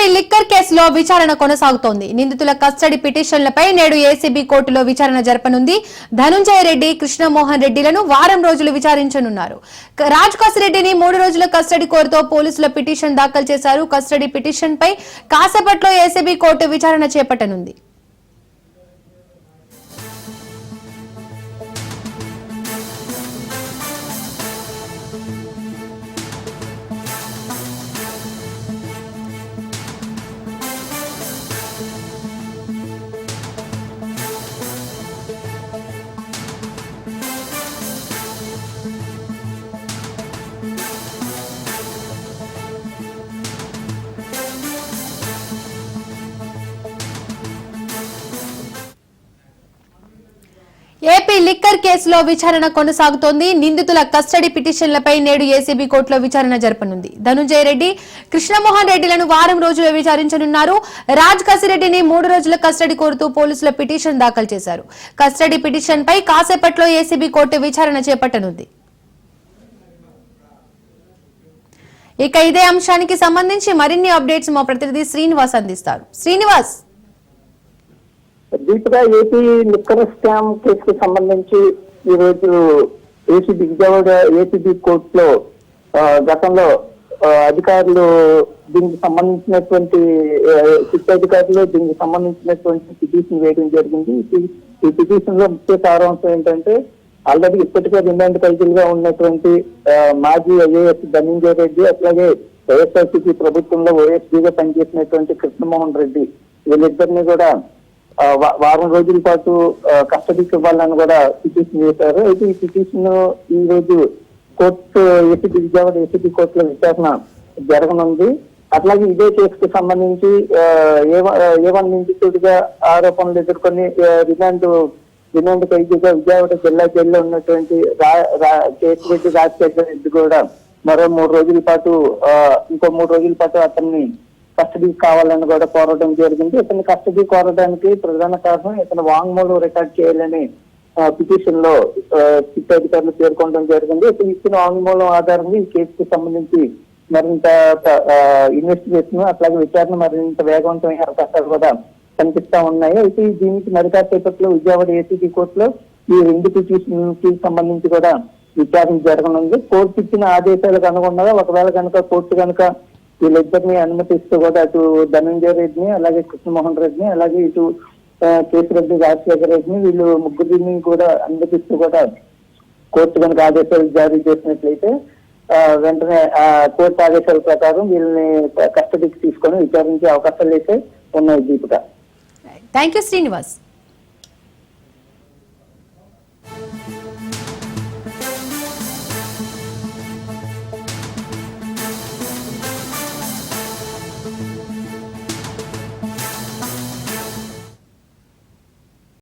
AP liquor కేసులో విచారణ కొనసాగుతోంది. నిందితుల కస్టడీ పిటిషన్లపై నేడు ఏసీబీ కోర్టులో విచారణ జరపనుంది. ధనుంజయ రెడ్డి కృష్ణమోహన్ రెడ్డిలను వారం రోజులు విచారించనున్నారు. రాజ్ రెడ్డిని మూడు రోజుల కస్టడీ కోరుతో పోలీసుల పిటిషన్ దాఖలు చేశారు. కస్టడీ పిటిషన్పై కాసేపట్లో ఏసీబీ కోర్టు విచారణ చేపట్టనుంది. ఏపీ లిక్కర్ కేసులో విచారణ కొనసాగుతోంది. నిందితుల కస్టడీ పిటిషన్లపై నేడు ఏసీబీ కోర్టులో విచారణ జరపనుంది. ధనుంజయ రెడ్డి కృష్ణమోహన్ రెడ్డిలను వారం రోజులు విచారించనున్నారు. రాజ్ కసిరెడ్డిని మూడు రోజుల కస్టడీ కోరుతూ పోలీసుల పిటిషన్ దాఖలు చేశారు. కస్టడీ పిటిషన్ పై కాసేపట్లో ఏసీబీ కోర్టు విచారణ చేపట్టనుంది. ఇక ఇదే అంశానికి సంబంధించి మరిన్ని అప్డేట్స్ మా ప్రతినిధి శ్రీనివాస్ అందిస్తారు. శ్రీనివాస్! దీపిగా ఏపీ లిక్కర్ స్కామ్ కేసుకు సంబంధించి ఈ రోజు ఏసీబీ విజయవాడ ఏసీబీ కోర్టులో గతంలో అధికారులు దీనికి సంబంధించినటువంటి సిట్ అధికారులు దీనికి సంబంధించినటువంటి పిటిషన్ వేయడం జరిగింది. ఈ పిటిషన్లో ముఖ్య సారాంశం ఏంటంటే ఆల్రెడీ ఇప్పటికే రిమాండ్ ఖైదీలుగా ఉన్నటువంటి మాజీ ఐఏఎస్ ధనంజయ రెడ్డి అట్లాగే వైఎస్ఆర్సీపీ ప్రభుత్వంలో ఓఎస్డీగా పనిచేసినటువంటి కృష్ణమోహన్ రెడ్డి వీళ్ళిద్దరిని కూడా వారం రోజుల పాటు కస్టడీకి ఇవ్వాలని కూడా పిటిషన్ చేశారు అయితే ఈ పిటిషన్ ఈ రోజు కోర్టు ఏసీబీ విజయవాడ ఏసీబీ కోర్టులో విచారణ జరగనుంది. అట్లాగే ఇదే కేసుకు సంబంధించి ఏవన్ ఏ- వన్ నిందితుడిగా ఆరోపణలు ఎదుర్కొని రిమాండ్ రిమాండ్ ఖైదీగా విజయవాడ జిల్లా జైల్లో ఉన్నటువంటి రా- రా- కేసిరెడ్డి రాజశేఖర రెడ్డి కూడా మరో మూడు రోజుల పాటు ఆ, ఇంకో మూడు రోజుల పాటు అతన్ని కస్టడీ కావాలని కూడా కోరడం జరిగింది. ఇతని కస్టడీ కోరడానికి ప్రధాన కారణం ఇతను వాంగ్మూలం రికార్డ్ చేయాలని పిటిషన్లో సిట్ అధికారులు పేర్కొనడం జరిగింది. ఇతను ఇచ్చిన వాంగ్మూలం ఆధారంగా ఈ కేసుకు సంబంధించి మరింత ఇన్వెస్టిగేషన్ అట్లాగే విచారణ మరింత వేగవంతమైన అవకాశాలు కూడా కనిపిస్తా ఉన్నాయి. అయితే దీనికి మరి కాసేపట్లో విజయవాడ ఏసీబీ కోర్టులో ఈ రెండు పిటిషన్కి సంబంధించి కూడా విచారణ జరగనుంది. కోర్టు ఇచ్చిన ఆదేశాలకు అనుగుణంగా ఒకవేళ కనుక కోర్టు కనుక వీళ్ళిద్దరిని అనుమతిస్తూ కూడా అటు ధనంజయ రెడ్డిని అలాగే కృష్ణమోహన్ రెడ్డిని అలాగే ఇటు ఆ, కేసిరెడ్డి రాజశేఖర రెడ్డిని వీళ్ళు ముగ్గురిని కూడా అనుమతిస్తూ కూడా కోర్టు కనుక ఆదేశాలు జారీ చేసినట్లయితే వెంటనే ఆ కోర్టు ఆదేశాల ప్రకారం వీళ్ళని కస్టడీకి తీసుకొని విచారించే అవకాశాలు అయితే ఉన్నాయి దీపిక. Thank you Srinivas